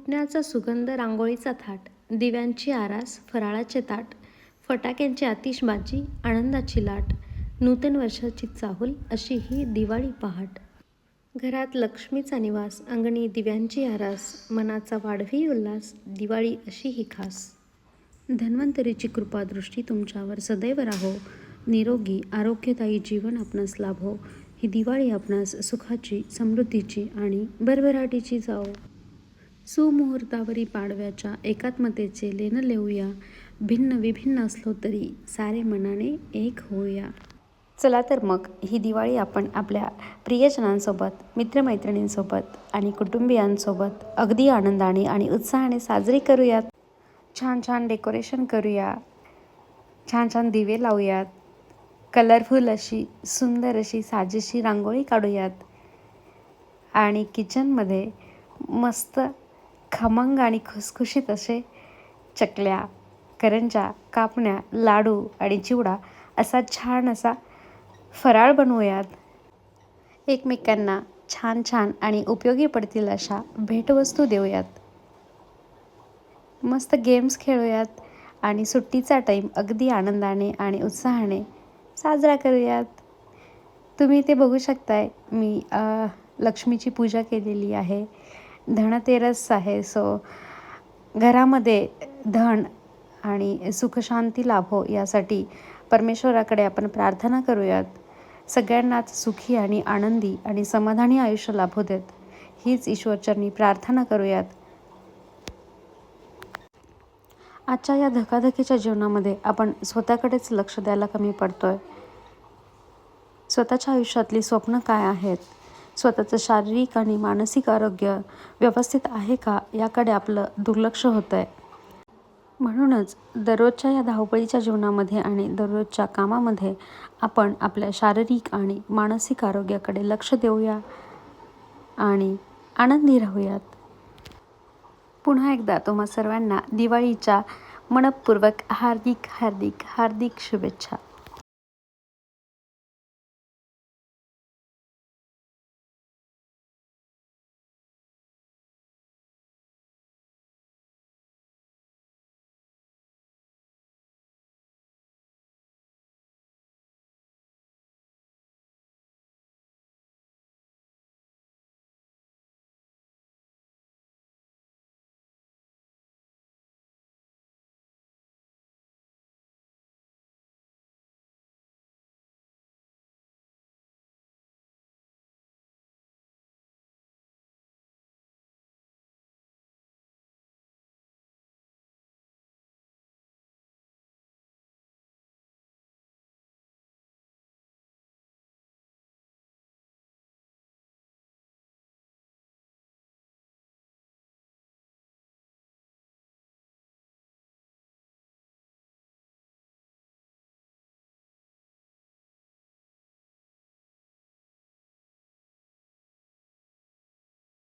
फुटण्याचा सुगंध रांगोळीचा थाट दिव्यांची आरास फराळाचे ताट फटाक्यांची आतिषबाजी आनंदाची लाट नूतन वर्षाची चाहूल अशी ही दिवाळी पहाट. घरात लक्ष्मीचा निवास अंगणी दिव्यांची आरास मनाचा वाढवी उल्हास दिवाळी अशी ही खास. धन्वंतरीची कृपादृष्टी तुमच्यावर सदैव राहो. निरोगी आरोग्यदायी जीवन आपणास लाभो. ही दिवाळी आपणास सुखाची समृद्धीची आणि भरभराटीची जाओ सुमुहूर्तावरी पाडव्याच्या एकात्मतेचे लेणं लेऊया. भिन्न विभिन्न असलो तरी सारे मनाने एक होऊया. चला तर मग ही दिवाळी आपण आपल्या प्रियजनांसोबत मित्रमैत्रिणींसोबत आणि कुटुंबियांसोबत अगदी आनंदाने आणि उत्साहाने साजरी करूयात. छान छान डेकोरेशन करूया छान छान दिवे लावूयात. कलरफुल अशी सुंदर अशी साजेशी रांगोळी काढूयात. आणि किचनमध्ये मस्त खमंग आणि खुसखुशीत असे चकल्या करंजा कापण्या लाडू आणि चिवडा असा छान असा फराळ बनवूयात. एकमेकांना छान छान आणि उपयोगी पडतील अशा भेटवस्तू देऊयात. मस्त गेम्स खेळूयात आणि सुट्टीचा टाईम अगदी आनंदाने आणि उत्साहाने साजरा करूयात. तुम्ही ते बघू शकताय मी लक्ष्मीची पूजा केलेली आहे. धनतेरस आहे. सो घरामध्ये धन आणि सुखशांती लाभो यासाठी परमेश्वराकडे आपण प्रार्थना करूयात. सगळ्यांनाच सुखी आणि आनंदी आणि समाधानी आयुष्य लाभू देत. हीच ईश्वरचरणी प्रार्थना करूयात. आजच्या या धकाधकीच्या जीवनामध्ये आपण स्वतःकडेच लक्ष द्यायला कमी पडतोय. स्वतःच्या आयुष्यातली स्वप्न काय आहेत? स्वतःचं शारीरिक आणि मानसिक आरोग्य व्यवस्थित आहे का याकडे आपलं दुर्लक्ष होतं आहे म्हणूनच दररोजच्या या धावपळीच्या जीवनामध्ये आणि दररोजच्या कामामध्ये आपण आपल्या शारीरिक आणि मानसिक आरोग्याकडे लक्ष देऊया आणि आनंदी राहूयात. पुन्हा एकदा तुम्हा सर्वांना दिवाळीच्या मनपूर्वक हार्दिक हार्दिक हार्दिक शुभेच्छा.